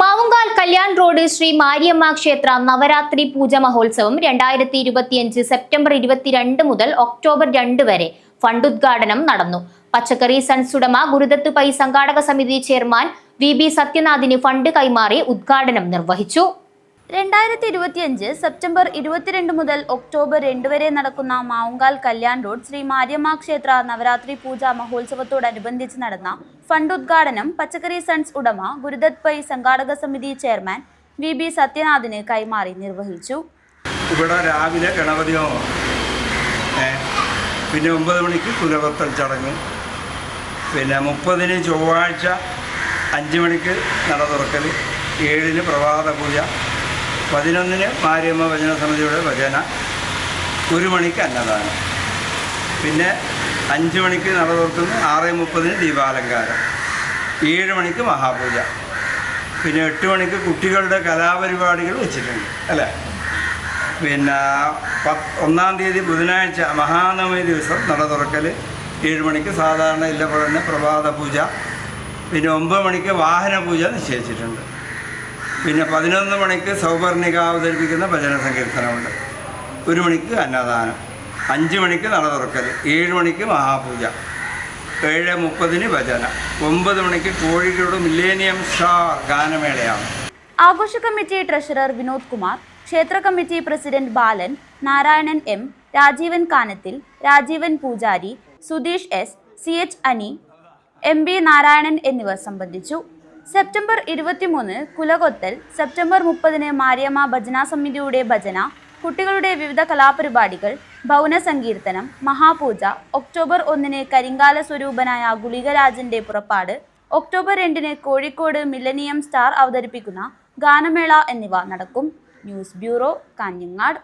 Mavungal Kalyan Road Shri Mariamma ക്ഷേത്ര നവരാത്രി പൂജ മഹോത്സവം രണ്ടായിരത്തി ഇരുപത്തിയഞ്ച് സെപ്റ്റംബർ ഇരുപത്തിരണ്ട് മുതൽ ഒക്ടോബർ രണ്ട് വരെ ഫണ്ട് ഉദ്ഘാടനം നടന്നു. പച്ചക്കറി സൺസ് ഉടമ ഗുരുദത്ത് പൈ സംഘാടക സമിതി ചെയർമാൻ വി ബി സത്യനാഥിന് ഫണ്ട് കൈമാറി ഉദ്ഘാടനം നിർവഹിച്ചു. രണ്ടായിരത്തി ഇരുപത്തിയഞ്ച് സെപ്റ്റംബർ ഇരുപത്തിരണ്ട് മുതൽ ഒക്ടോബർ രണ്ട് വരെ നടക്കുന്ന മാവുങ്കാൽ കല്യാൺ റോഡ് ശ്രീ മാര്യമ്മ ക്ഷേത്ര നവരാത്രി പൂജാ മഹോത്സവത്തോടനുബന്ധിച്ച് നടന്ന ഫണ്ട് ഉദ്ഘാടനം പച്ചക്കറി സൺസ് ഉടമ ഗുരുദത്ത് പൈ സംഘാടക സമിതി ചെയർമാൻ വി ബി സത്യനാഥിന് കൈമാറി നിർവഹിച്ചു. ഇവിടെ രാവിലെ ഗണപതി പിന്നെ ഒമ്പത് മണിക്ക് കുലപത്തൽ ചടങ്ങ്. പിന്നെ മുപ്പതിന് ചൊവ്വാഴ്ച അഞ്ച് മണിക്ക് നട തുറക്കൽ ഏഴിന് പ്രഭാത പൂജ. പതിനൊന്നിന് മാരിയമ്മ ഭജന സമിതിയുടെ ഭജന ഒരു മണിക്ക് അന്നദാനം. പിന്നെ അഞ്ച് മണിക്ക് നട തുറക്കുന്നു ആറ് മുപ്പതിന് ദീപാലങ്കാരം ഏഴ് മണിക്ക് മഹാപൂജ പിന്നെ എട്ട് മണിക്ക് കുട്ടികളുടെ കലാപരിപാടികൾ വെച്ചിട്ടുണ്ട് അല്ലേ? പിന്നെ ഒന്നാം തീയതി ബുധനാഴ്ച മഹാനവമി ദിവസം നട തുറക്കൽ ഏഴ് മണിക്ക് സാധാരണ ഇല്ല പോലെ തന്നെ പ്രഭാത പൂജ പിന്നെ ഒമ്പത് മണിക്ക് വാഹന പൂജ നിശ്ചയിച്ചിട്ടുണ്ട്. പിന്നെ പതിനൊന്ന് മണിക്ക് സൗപർണിക അവതരിപ്പിക്കുന്ന ഭജന സങ്കീർത്തനമുണ്ട്. ഒരു മണിക്ക് അന്നദാനം അഞ്ച് മണിക്ക് നട തുറക്കൽ ഏഴ് മണിക്ക് മഹാപൂജ ഏഴ് മുപ്പതിന് ഭജന ഒമ്പത് മണിക്ക് കോഴിക്കോട് മില്ലേനിയം സ്റ്റാർ ഗാനമേളയാണ്. ആഘോഷ കമ്മിറ്റി ട്രഷറർ വിനോദ് കുമാർ ക്ഷേത്ര committee president Balan Narayanan M Rajeevan Kanathil Rajeevan പൂജാരി Sudheesh S C H Ani M B Narayanan എന്നിവർ സംബന്ധിച്ചു. സെപ്റ്റംബർ ഇരുപത്തിമൂന്ന് കുലകൊത്തൽ സെപ്റ്റംബർ മുപ്പതിന് മാരിയമ്മ ഭജന സമിതിയുടെ ഭജന കുട്ടികളുടെ വിവിധ കലാപരിപാടികൾ ഭൗന സങ്കീർത്തനം മഹാപൂജ ഒക്ടോബർ ഒന്നിന് കരിങ്കാല സ്വരൂപനായ ഗുളികരാജന്റെ പുറപ്പാട് ഒക്ടോബർ രണ്ടിന് കോഴിക്കോട് മില്ലനിയം സ്റ്റാർ അവതരിപ്പിക്കുന്ന ഗാനമേള എന്നിവ നടക്കും. News bureau Kanhangad.